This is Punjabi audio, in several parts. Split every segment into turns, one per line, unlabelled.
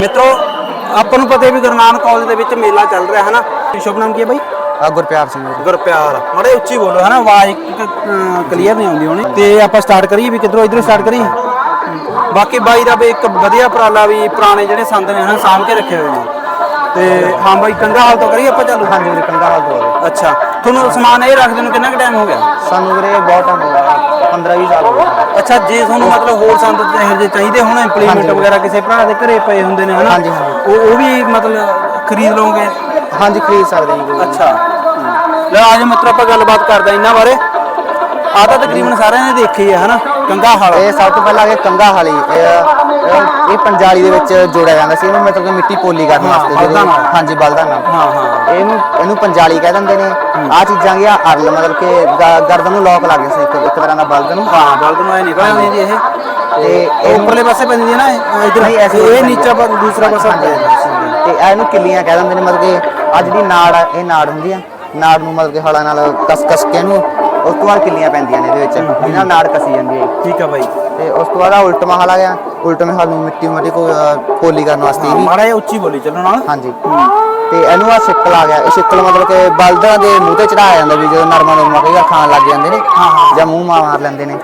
ਮਿੱਤਰੋ ਆਪਾਂ ਨੂੰ ਪਤਾ ਹੈ ਵੀ ਗੁਰੂ ਨਾਨਕ ਕਾਲਜ ਦੇ ਵਿੱਚ ਮੇਲਾ ਚੱਲ ਰਿਹਾ ਹੈ ਨਾ ਸ਼ੁਭ ਨਾਮ ਕੀ ਹੈ ਬਾਈ?
ਆ ਗੁਰਪਿਆਰ ਸਿੰਘ ਜੀ।
ਗੁਰਪਿਆਰ। ਮਾੜੇ ਉੱਚੀ ਬੋਲੋ ਹੈ ਨਾ ਆਵਾਜ਼ ਕਲੀਅਰ ਨਹੀਂ ਆਉਂਦੀ ਹੋਣੀ। ਤੇ ਆਪਾਂ ਸਟਾਰਟ ਕਰੀਏ ਵੀ ਕਿੱਧਰੋਂ ਇਧਰੋਂ ਸਟਾਰਟ ਕਰੀਏ? ਬਾਕੀ ਬਾਈ ਦਾ ਵੀ ਇੱਕ ਵਧੀਆ ਉਪਰਾਲਾ ਵੀ ਪੁਰਾਣੇ ਜਿਹੜੇ ਸੰਦ ਨੇ ਹਨਾ? ਸਾਂਭ ਕੇ ਰੱਖੇ ਹੋਏ ਨੇ। ਤੇ ਹਾਂ ਬਾਈ ਕੰਗਾ ਹਾਲ ਤੋਂ ਕਰੀਏ ਆਪਾਂ ਚਾਲੂ
ਹਾਂਜੀ ਵੀਰੇ ਕੰਗਾ ਹਾਲ ਤੋਂ।
ਅੱਛਾ ਤੁਹਾਨੂੰ ਸਮਾਨ ਇਹ ਰੱਖਦੇ ਨੂੰ ਕਿੰਨਾ ਕੁ ਟਾਈਮ ਹੋ ਗਿਆ
ਸਾਨੂੰ ਵੀਰੇ ਬਹੁਤ ਟਾਈਮ ਹੋ ਗਿਆ 15 20 ਸਾਲ ਹੋ ਗਏ
ਅੱਛਾ ਜੇ ਤੁਹਾਨੂੰ ਮਤਲਬ ਹੋਰ ਸੰਦ ਇਹੋ ਜਿਹੇ ਚਾਹੀਦੇ ਹੋਣ ਇੰਪਲੀਮੈਂਟ
ਹਾਂਜੀ।
ਵਗੈਰਾ ਕਿਸੇ ਭਰਾ ਦੇ ਘਰੇ ਪਏ ਹੁੰਦੇ ਨੇ ਹਨਾ
ਹਾਂਜੀ, ਹਾਂਜੀ।
ਉਹ ਉਹ ਵੀ ਮਤਲਬ ਖਰੀਦ ਲਓਗੇ
ਹਾਂਜੀ ਖਰੀਦ ਸਕਦੇ ਜੀ ਕੋਈ।
ਅੱਛਾ ਲੈ ਆਜ ਮਿੱਤਰ ਆਪਾਂ ਗੱਲਬਾਤ ਕਰਦੇ ਹਾਂ ਇਹਨਾਂ ਬਾਰੇ ਆ ਤਾਂ ਤਕਰੀਬਨ ਸਾਰਿਆਂ ਨੇ ਦੇਖੀ ਹੈ ਹਨਾ? ਕੰਗਾ ਹਾਲ।
ਇਹ ਸਭ ਤੋਂ ਪਹਿਲਾਂ ਆ ਗਿਆ ਕੰਗਾ ਹਾਲੀ ਇਹ ਇਹ- ਇਹ ਪੰਜਾਲੀ ਦੇ ਵਿੱਚ ਜੋੜਿਆ ਜਾਂਦਾ ਸੀ। ਇਹਨੂੰ ਮਤਲਬ ਕਿ ਮਿੱਟੀ ਪੋਲੀ ਕਰਨ
ਹਾਂ,
ਵਾਸਤੇ
ਬਲਦਾਂ ਨਾਲ।
ਹਾਂਜੀ ਬਲਦਾਂ ਨਾਲ।
ਹਾਂ ਹਾਂ।
ਇਹਨੂੰ ਇਹਨੂੰ ਪੰਜਾਲੀ ਕਹਿ ਦਿੰਦੇ ਨੇ। ਆ ਚੀਜ਼ਾਂ ਗਿਆ ਅਰਲ ਮਤਲਬ ਕਿ ਗ- ਗਰਦਨ ਨੂੰ ਲੋਕ ਲੱਗ ਗਿਆ ਸੀ ਇੱਕ ਇੱਕ ਤਰ੍ਹਾਂ ਦਾ ਬਲਦ ਨੂੰ।
ਹਾਂ ਬਲਦ ਨੂੰ ਇਹ ਨਿਕਲ ਆਉਂਦੀ ਜੀ ਇਹ।
ਤੇ
ਇਹ ਉੱਪਰਲੇ ਪਾਸੇ ਪੈਂਦੀ ਹੈ ਨਾ ਇਹ? ਇਧਰ
ਨਹੀਂ, ਐਸੇ
ਇਹ
ਨਹੀਂ
ਨੀਚਾ ਪਰ ਦੂਸਰਾ ਪਾਸਾ
ਹਾਂਜੀ। ਤੇ ਇਹਨੂੰ ਕਿੱਲੀਆਂ ਕਹਿ ਦਿੰਦੇ ਨੇ ਮਤਲਬ ਕਿ ਅੱਜ ਦੀ ਨਾੜ ਆ, ਇਹ ਨਾੜ ਹੁੰਦੀ ਆ। ਨਾੜ ਨੂੰ ਮਤਲਬ ਕਿ ਹਲਾਂ ਨਾਲ ਕਸ ਕਸ ਕੇ ਇਹਨੂੰ ਉਸ ਤੋਂ ਬਾਅਦ ਕਿੱਲੀਆਂ ਪੈਂਦੀਆਂ ਨੇ ਇਹਦੇ ਵਿੱਚ। ਨਾਲ ਨਾੜ ਕਸੀ ਜਾਂਦੀ ਹੈ।
ਠੀਕ ਆ ਬਾਈ।
ਤੇ ਉਸ ਤੋਂ ਬਾਅਦ ਆ ਉਲਟ ਮਹਲ ਆ ਗਿਆ। ਉਲਟ ਮਹਲ ਨੂੰ ਮਿੱਟੀ ਮਿੱਟੀ ਕੋ ਪੋਲੀ ਕਰਨ ਵਾਸਤੇ ਵੀ।
ਮਾੜਾ ਜਿਹਾ ਉੱਚੀ ਬੋਲੀ ਚੱਲੋ ਨਾਲ
ਹਾਂਜੀ। ਤੇ ਇਹਨੂੰ ਆ ਛਿੱਕਲ ਆ ਗਿਆ। ਇਹ ਛਿੱਕਲ ਮਤਲਬ ਕਿ ਬਲਦਾਂ ਦੇ ਮੂੰਹ ਤੇ ਚੜਾਇਆ ਜਾਂਦਾ ਵੀ ਜਦੋਂ ਨਰਮਾ ਨਰਮਾ ਕਈ ਵਾਰ ਖਾਣ ਲੱਗ ਜਾਂਦੇ ਨੇ ਜਾਂ ਮੂੰਹ ਮਾਰ ਲੈਂਦੇ ਨੇ।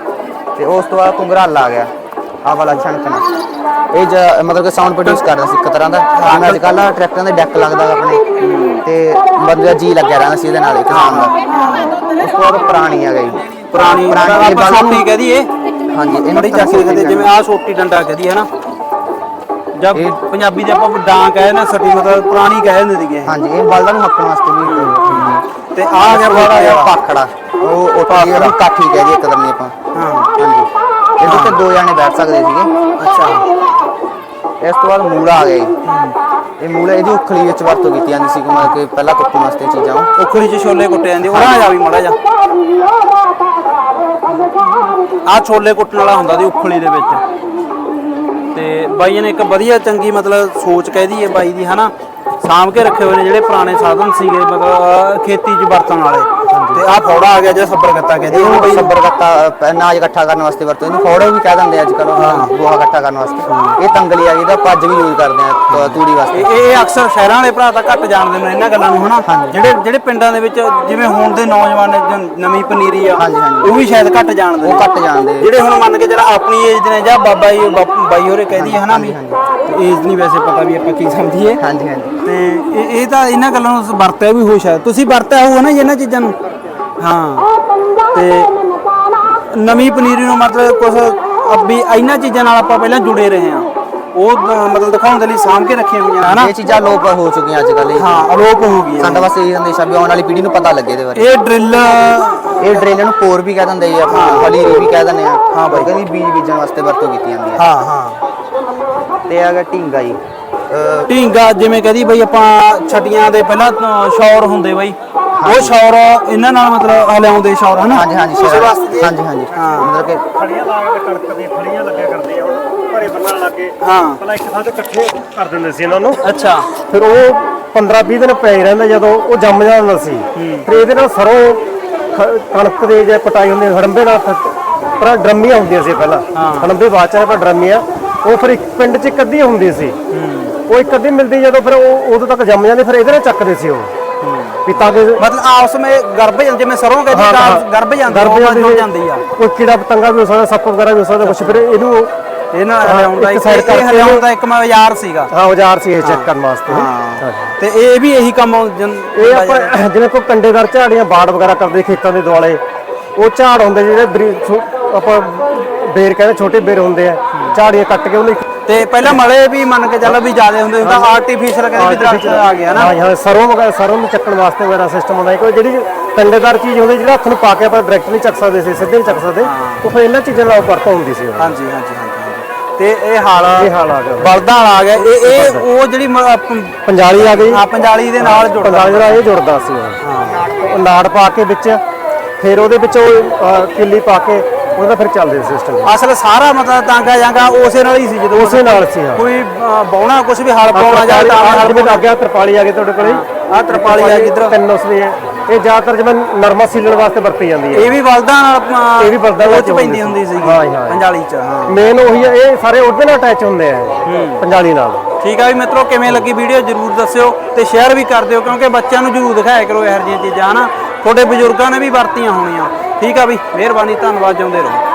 ਤੇ ਉਸ ਤੋਂ ਬਾਅਦ ਕੁੰਗਰਾਲਾ ਆ ਗਿਆ। ਆ ਵਾਲਾ ਛਣਕਣਾ ਇਹ ਜ- ਮਤਲਬ ਕਿ ਸਾਊਂਡ ਪ੍ਰੋਡਿਊਸ ਕਰਦਾ ਸੀ ਇੱਕ ਤਰ੍ਹਾਂ ਦਾ। ਜਿਵੇਂ ਅੱਜ ਕੱਲ੍ਹ ਟਰੈਕਟਰਾਂ ਦੇ ਡੈਕ ਲੱਗਦਾ ਆਪਣੇ। ਤੇ ਬੰਦੇ ਦਾ ਜੀ ਲੱਗਿਆ ਰਹਿੰਦਾ ਸੀ ਇਹਦੇ ਨਾਲ ਇੱਕ ਕਿਸਾਨ ਦਾ। ਤੋਂ ਬਾਅਦ ਪੁਰਾਣੀ ਆ ਗਈ।
ਪੁਰਾਣੀ
ਪੁਰਾਣੀ
ਆਪਾਂ
ਨੂੰ-
ਛੋਟੀ ਕਹਦੀਏ
ਹਾਂਜੀ ਇਹਨੂੰ
ਬੜੀ ਚੱਕੀ ਕਹਦੇ ਜਿਵੇਂ ਆਹ ਛੋਟੀ ਡੰਡਾ ਕਹਦੀ ਹੈ ਨਾ ਜਦ
ਇਹ-
ਪੰਜਾਬੀ ਦੇ ਆਪਾਂ ਡਾਂ ਕਹੇ ਨਾ ਸੱਟੀ ਮਤਲਬ ਪੁਰਾਣੀ ਕਹਿ ਦਿੰਦੇ ਸੀਗੇ
ਹਾਂਜੀ ਇਹ ਬਲਦਾਂ ਨੂੰ ਹੱਕਣ ਵਾਸਤੇ ਵੀ
ਤੇ ਆ ਗਿਆ ਬੜਾ
ਜਿਹਾ ਪਾਖੜਾ। ਉਹ ਉੱਠੀ ਉਹਨੂੰ ਕਾਠੀ ਕਹਿ ਦਈਏ ਇੱਕ ਤਰ੍ਹਾਂ ਦੀ ਆਪਾਂ।
ਹਾਂ।
ਹਾਂਜੀ। ਇਹਦੇ ਤੇ ਦੋ ਜਾਣੇ ਬੈਠ ਸਕਦੇ ਸੀਗੇ।
ਅੱਛਾ।
ਇਸ ਤੋਂ ਬਾਅਦ ਮੂਲਾ ਆ ਗਿਆ ਜੀ। ਇਹ ਮੂਲਾ ਇਹਦੀ ਉਖਲੀ ਵਿੱਚ ਵਰਤੋਂ ਕੀਤੀ ਜਾਂਦੀ ਸੀ ਕਿ ਮਤਲਬ ਕਿ ਪਹਿਲਾਂ ਕੁੱਟਣ ਵਾਸਤੇ ਚੀਜ਼ਾਂ ਨੂੰ।
ਉਖੜੀ ਚ ਛੋਲੇ ਕੁੱਟੇ ਜਾਂਦੇ ਉਹ ਆ ਜਾ ਵੀ ਮਾੜਾ ਜਾ ਆ ਛੋਲੇ ਕੁੱਟਣ ਵਾਲਾ ਹੁੰਦਾ ਦੀ ਉਖਲੀ ਦੇ ਵਿੱਚ। ਤੇ ਬਾਈ ਨੇ ਇੱਕ ਵਧੀਆ ਚੰਗੀ ਮਤਲਬ ਸੋਚ ਕਹਿਦੀ ਹੈ ਬਾਈ ਦੀ ਹਨਾ? ਸਾਂਭ ਕੇ ਰੱਖੇ ਹੋਏ ਨੇ ਜਿਹੜੇ ਪੁਰਾਣੇ ਸਾਧਨ ਸੀਗੇ ਮਤਲਬ ਖੇਤੀ 'ਚ ਵਰਤਣ ਵਾਲੇ। ਤੇ ਆ ਫੌੜਾ ਆ ਗਿਆ ਜਿਹੜਾ ਸੱਬਰ ਗੱਤਾ ਕਹਿੰਦੇ
ਇਹਨੂੰ
ਬਾਈ
ਸੱਬਰ ਪ- ਅਨਾਜ ਇਕੱਠਾ ਕਰਨ ਵਾਸਤੇ ਵਰਤੋਂ ਇਹਨੂੰ ਫੋੜੇ ਵੀ ਕਹਿ ਦਿੰਦੇ ਅੱਜ ਕੱਲ੍ਹ ਗੋਹਾ ਇਕੱਠਾ ਕਰਨ ਵਾਸਤੇ। ਇਹ ਤੰਗਲੀ ਆ ਇਹਦਾ ਪੱਜ ਵੀ ਯੂਜ਼ ਕਰਦੇ ਆ ਤੂੜੀ ਵਾਸਤੇ।
ਇਹ ਅਕਸਰ ਸ਼ਹਿਰਾਂ ਵਾਲੇ ਭਰਾ ਤਾਂ ਘੱਟ ਜਾਣਦੇ ਨੇ ਇਹਨਾਂ ਗੱਲਾਂ ਨੂੰ ਹਨਾ? ਜਿਹੜੇ ਜਿਹੜੇ ਪਿੰਡਾਂ ਦੇ ਵਿੱਚ ਜਿਵੇਂ ਹੁਣ ਦੇ ਨੌਜਵਾਨ ਨਵੀਂ ਪਨੀਰੀ ਆ
ਹਾਂਜੀ, ਹਾਂਜੀ।
ਉਹ ਵੀ ਸ਼ਾਇਦ ਘੱਟ ਜਾਣਦੇ
ਉਹ ਘੱਟ ਜਾਣਦੇ।
ਜਿਹੜੇ ਹੁਣ ਮੰਨ ਕੇ ਜਿਹੜਾ ਆਪਣੀ ਏਜ ਦੇ ਨੇ ਜਾਂ ਬਾਬਾ ਜੀ ਬਾਈ ਹੋਰੇ ਕਹਿਦੀ ਹਨਾ? ਵੀ ਏਜ ਨਹੀਂ ਵੈਸੇ ਪਤਾ ਵੀ ਆਪਾਂ ਕੀ ਸਮਝੀਏ।
ਹਾਂਜੀ ਹਾਂਜੀ।
ਤੇ ਇਹ ਇਹ ਤਾਂ ਇਹਨਾਂ ਗੱਲਾਂ ਨੂੰ ਵਰਤਿਆ ਵੀ ਹੋ ਸ਼ਾਇਦ। ਤੁਸੀਂ ਵਰਤਿਆ ਹੋਊ ਨਾ ਜੀ ਇਹਨਾਂ ਚੀਜ਼ਾਂ ਨੂੰ? ਹਾਂ। ਤੇ ਨਵੀਂ ਪਨੀਰੀ ਨੂੰ ਮਤਲਬ ਕੁਝ ਵੀ ਇਹਨਾਂ ਚੀਜ਼ਾਂ ਨਾਲ ਆਪਾਂ ਪਹਿਲਾਂ ਜੁੜੇ ਰਹੇ ਹਾਂ। ਉਹ ਅ, ਮਤਲਬ ਦਿਖਾਉਣ ਦੇ ਲਈ ਸਾਂਭ ਕੇ ਰੱਖੀਆਂ ਹੋਈਆਂ ਹਨਾ?
ਇਹ ਚੀਜ਼ਾਂ ਲੋਪ ਹੋ ਚੁੱਕੀਆਂ ਅੱਜ ਕੱਲ੍ਹ
ਹਾਂ ਅਲੋਪ ਹੋ ਗਈ
ਸਾਡਾ ਬਸ ਇਹ ਸੰਦੇਸ਼ਾ ਵੀ ਆਉਣ ਵਾਲੀ ਪੀੜ੍ਹੀ ਨੂੰ ਪਤਾ ਲੱਗੇ ਇਹਦੇ ਬਾਰੇ।
ਇਹ ਡਰਿਲ
ਇਹ ਡਰੇਨ ਨੂੰ ਕੋਰ ਵੀ ਕਹਿ ਦਿੰਦੇ ਆ ਆਪਾਂ ਹਲੀਰੀ ਵੀ ਕਹਿ ਦਿੰਦੇ ਆ। ਹਾਂ ਬਾਈ। ਕਹਿੰਦੀ ਬੀਜ ਬੀਜਣ ਵਾਸਤੇ ਵਰਤੋਂ ਕੀਤੀ ਜਾਂਦੀ ਆ।
ਹਾਂ ਹਾਂ।
ਤੇ ਆ ਗਿਆ ਢੀਂਗਾ ਜੀ।
ਢੀਂਗਾ ਜਿਵੇਂ ਕਹਦੀ ਬਈ ਆਪਾਂ ਛਟੀਆਂ ਦੇ ਪਹਿਲਾਂ ਸ਼ੌਰ ਹੁੰਦੇ ਬਈ। ਉਹ ਸ਼ੌਰ ਇਹਨਾਂ ਨਾਲ ਮਤਲਬ ਹਲਿਆਉਂਦੇ ਸ਼ੌਰ ਹਨਾ?
ਹਾਂਜੀ ਹਾਂਜੀ ਸ਼ੇਰ। ਹਾਂਜੀ ਹਾਂਜੀ।
ਹਾਂ।
ਮਤਲਬ ਕਿ
ਫੜੀਆਂ ਲਾ ਕੇ ਕਣਕ ਦੇ ਫੜੀਆਂ ਲੱਗਿਆ ਕਰਦੇ ਆ ਹੁਣ ਘਰੇ ਬੰਨਣ ਲੱਗੇ।
ਹਾਂ।
ਪਹਿਲਾਂ ਇੱਕ ਥਾਂ ਤੇ ਇਕੱਠੇ ਕਰ ਦਿੰਦੇ ਸੀ ਇਹਨਾਂ ਨੂੰ।
ਅੱਛਾ।
ਫਿਰ ਉਹ 15 20 ਦਿਨ ਪਏ ਰਹਿੰਦਾ ਜਦੋਂ ਉਹ ਜੰਮ ਜਾਂਦਾ ਸੀ। ਫਿਰ ਇਹਦੇ ਨਾਲ ਸਰੋਂ ਕਣਕ ਦੇ ਜੇ ਕਟਾਈ ਹੁੰਦੀ ਹੜੰਬੇ ਨਾਲ ਪਰ ਡਰਮੀਆਂ ਹੁੰਦੀਆਂ ਸੀ ਪਹਿਲਾਂ। ਹੜੰਬੇ ਬਾਅਦ ਚ ਪਰ ਡਰਮੀਆਂ। ਉਹ ਫਿਰ ਇੱਕ ਪਿੰਡ 'ਚ ਇੱਕ ਅੱਧੀ ਹੁੰਦੀ ਸੀ। ਉਹ ਇੱਕ ਅੱਧੀ ਮਿਲਦੀ ਜਦੋਂ ਫਿਰ ਉਹ ਉਦੋਂ ਤੱਕ ਜੰਮ ਜਾਂਦੇ ਫਿਰ ਇਹਦੇ ਨਾਲ ਚੱਕਦੇ ਸੀ ਉਹ। ਵੀ ਤਾਂ ਕਿ
ਮਤਲਬ ਆਪਸ ਵਿੱਚ ਗਰਭ ਜਾਂ ਜਿਵੇਂ ਸਰੋਂ ਕਹਿੰਦੀ
ਹਾਂ,
ਤਾਂ
ਹਾਂ।
ਗਰਭ ਜਾਂਦੀ
ਗਰਭ
ਉਹ
ਜਾਂਦੀ।
ਜਾਂਦੀ ਆ।
ਕੋਈ ਕੀੜਾ ਪਤੰਗਾ ਵੀ ਹੋ ਸਕਦਾ ਸੱਪ ਵਗੈਰਾ ਵੀ ਹੋ ਸਕਦਾ ਕੁਝ ਫਿਰ ਇਹਨੂੰ
ਇਹ ਨਾ
ਹਾਂ,
ਹਲਿਆਉਂਦਾ
ਇੱਕ
ਇਹ
ਕਰਕੇ
ਹਲਿਆਉਣ ਦਾ ਇੱਕ ਮਜ਼ਾਰ ਸੀਗਾ।
ਹਾਂ ਔਜ਼ਾਰ ਸੀ ਇਹ ਚੈੱਕ ਕਰਨ ਵਾਸਤੇ।
ਹਾਂ। ਤੇ ਇਹ ਵੀ ਇਹੀ ਕੰਮ
ਇਹ ਆਪਾਂ ਜਿਵੇਂ ਕੋਈ ਕੰਡੇਦਾਰ ਝਾੜੀਆਂ ਬਾੜ ਵਗੈਰਾ ਕਰਦੇ ਖੇਤਾਂ ਦੇ ਦੁਆਲੇ ਉਹ ਝਾੜ ਹੁੰਦੇ ਜਿਹੜੇ ਆਪਾਂ ਬੇਰ ਕਹਿੰਦੇ ਛੋਟੇ ਬੇਰ ਹੁੰਦੇ ਆ। ਝਾੜੀਆਂ ਕੱਟ ਕੇ ਉਹਨੂੰ
ਤੇ ਪਹਿਲਾਂ ਮਲੇ ਵੀ ਮੰਨ ਕੇ ਚੱਲੋ ਵੀ ਜ਼ਿਆਦਾ ਹੁੰਦੇ ਤਾਂ ਆਰਟੀਫੀਸ਼ੀਅਲ ਕਹਿੰਦੇ ਵੀ ਦਰਖਤ ਆ ਗਿਆ ਨਾ
ਹਾਂ ਹਾਂ ਸਰੋਂ ਵਗੈਰਾ ਸਰੋਂ ਨੂੰ ਚੱਕਣ ਵਾਸਤੇ ਵਗੈਰਾ ਸਿਸਟਮ ਹੁੰਦਾ ਹੈ ਕੋਈ ਜਿਹੜੀ ਕੰਡੇਦਾਰ ਚੀਜ਼ ਹੁੰਦੀ ਜਿਹੜਾ ਹੱਥ ਨੂੰ ਪਾ ਕੇ ਆਪਾਂ ਡਾਇਰੈਕਟ ਨਹੀਂ ਚੱਕ ਸਕਦੇ ਸੀ ਸਿੱਧੇ ਨਹੀਂ ਚੱਕ ਸਕਦੇ ਉਹ ਫਿਰ ਇਹਨਾਂ ਚੀਜ਼ਾਂ ਨਾਲ ਵਰਤੋਂ ਹੁੰਦੀ ਸੀ।
ਹਾਂਜੀ ਹਾਂਜੀ। ਤੇ ਇਹ ਹਾਲ
ਇਹ ਹਾਲ ਆ ਗਿਆ।
ਬਲਦਾਂ ਵਾਲਾ ਆ ਗਿਆ। ਇਹ ਇਹ ਉਹ ਜਿਹੜੀ
ਪੰਜਾਲੀ ਆ ਗਈ।
ਆ ਪੰਜਾਲੀ ਦੇ ਨਾਲ ਜੁੜਦਾ।
ਪੰਜਾਲੀ ਜਿਹੜਾ ਇਹ ਜੁੜਦਾ ਸੀ ਉਹ। ਉਹ ਨਾੜ ਪਾ ਕੇ ਵਿੱਚ ਫਿਰ ਉਹਦੇ ਵਿੱਚ ਉਹ ਕਿੱਲੀ ਪਾ ਕੇ ਉਹਦਾ ਫਿਰ ਚੱਲਦੇ ਸਿਸਟਮ
ਅਸਲ ਸਾਰਾ ਮਤਲਬ ਤਾਂਗਾ ਜਾਂਗਾ ਉਸੇ ਨਾਲ ਹੀ ਸੀ ਜਦੋਂ
ਉਸੇ ਨਾਲ ਸੀ ਹਾਂ।
ਕੋਈ ਬਾਉਣਾ ਕੁਝ ਵੀ ਹਲ ਪਾਉਣਾ ਜਾਂ ਤਾਂ ਹਲ
ਜਿਵੇਂ ਆ ਗਿਆ ਤਰਪਾਲੀ ਆ ਗਈ ਤੁਹਾਡੇ ਕੋਲੇ।
ਆ ਤਰਪਾਲੀ ਆ ਗਈ ਇੱਧਰ।
ਤਿੰਨ ਉਸਦੇ ਆ ਇਹ ਜ਼ਿਆਦਾਤਰ ਜਿਵੇਂ ਨਰਮਾ ਸੀਲਣ ਵਾਸਤੇ ਵਰਤੀ ਜਾਂਦੀ ਹੈ।
ਇਹ ਵੀ ਬਲਦਾਂ ਨਾਲ
ਇਹ ਵੀ ਬਲਦਾਂ ਨਾਲ
ਉਹ 'ਚ ਪੈਂਦੀ ਹੁੰਦੀ ਸੀ।
ਹਾਂ, ਹਾਂ।
ਪੰਜਾਲੀ ਚ ਹਾਂ।
ਮੇਨ ਉਹੀ ਆ ਇਹ ਸਾਰੇ ਉਹਦੇ ਨਾਲ ਅਟੈਚ ਹੁੰਦੇ ਆ ਪੰਜਾਲੀ ਨਾਲ।
ਠੀਕ ਆ ਵੀ ਮਿੱਤਰੋ ਕਿਵੇਂ ਲੱਗੀ ਵੀਡੀਓ ਜਰੂਰ ਦੱਸਿਓ ਤੇ ਸ਼ੇਅਰ ਵੀ ਕਰ ਦਿਓ ਕਿਉਂਕਿ ਬੱਚਿਆਂ ਨੂੰ ਜਰੂਰ ਦਿਖਾਇਆ ਕਰੋ ਇਹੋ ਜਿਹੀਆਂ ਚੀਜ਼ਾਂ ਹਨਾ? ਤੁਹਾਡੇ ਬਜ਼ੁਰਗਾਂ ਨੇ ਵੀ ਵਰਤੀਆਂ ਹੋਣੀਆਂ। ਠੀਕ ਆ ਵੀ ਮਿਹਰਬਾਨੀ ਧੰਨਵਾਦ ਜਾਉਂਦੇ ਰਹੋ।